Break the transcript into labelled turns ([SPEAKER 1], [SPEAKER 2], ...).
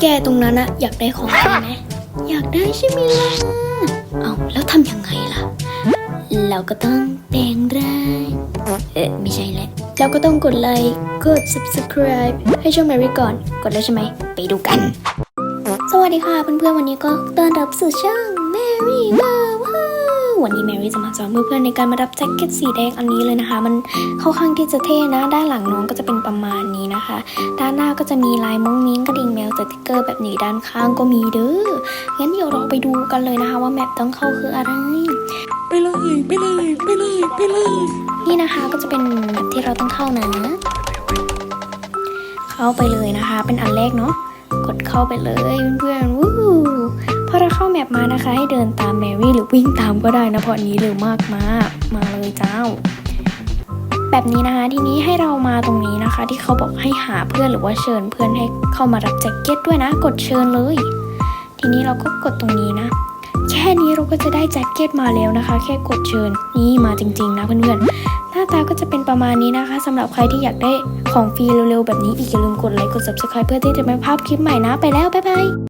[SPEAKER 1] แกตรงนั้นอะอยากได้ของใช่ไหมอยากได้ใช่ไหมล่ะเอาแล้วทำยังไงล่ะ เราก็ต้องแต่งร่างเออไม่ใช่แหละเราก็ต้องกดไลค์กด subscribe ให้ช่องแมรี่ก่อน กดแล้วใช่ไหมไปดูกัน สวัสดีค่ะเพื่อนๆวันนี้ก็ต้อนรับสู่ช่องแมรี่บ้า วันนี้ Mary จะมาสอนเพื่อนๆในการมารับแจ็คเก็ตสีแดงอันนี้เลยนะคะ มันเข้าข้างที่จะเท่นะ ด้านหลังน้องก็จะเป็นประมาณนี้นะคะ ด้านหน้าก็จะมีลายมุ้งมิ้งกระดิ่งแมวสติกเกอร์แบบนี้ด้านข้างก็มีเด้อ งั้นเดี๋ยวเราไปดูกันเลยนะคะ ว่าแมปต้องเข้าคืออะไร
[SPEAKER 2] ไปเลยไปเลยไปเลยไปเลย
[SPEAKER 1] นี่นะคะก็จะเป็นแบบที่เราต้องเข้านะ เข้าไปเลยนะคะ เป็นอันแรกเนาะ กดเข้าไปเลยเพื่อนๆวู้ แมปมานะคะ ให้เดินตามแมรี่หรือวิ่งตามก็ได้นะเพราะนี้เร็วมากมากมาเลยเจ้า แบบนี้นะคะทีนี้ให้เรามาตรงนี้นะคะ ที่เขาบอกให้หาเพื่อนหรือว่าเชิญเพื่อนให้เข้ามารับแจ็คเก็ตด้วยนะ กดเชิญเลย ทีนี้เราก็กดตรงนี้นะ แค่นี้เราก็จะได้แจ็คเก็ตมาแล้วนะคะ แค่กดเชิญนี่มาจริงๆนะเพื่อนๆหน้าตาก็จะเป็นประมาณนี้นะคะสำหรับใครที่อยากได้ของฟรีเร็วๆแบบนี้อีกอย่าลืมกดไลค์กด subscribe เพื่อที่จะไม่พลาดคลิปใหม่นะไปแล้วบ๊ายบาย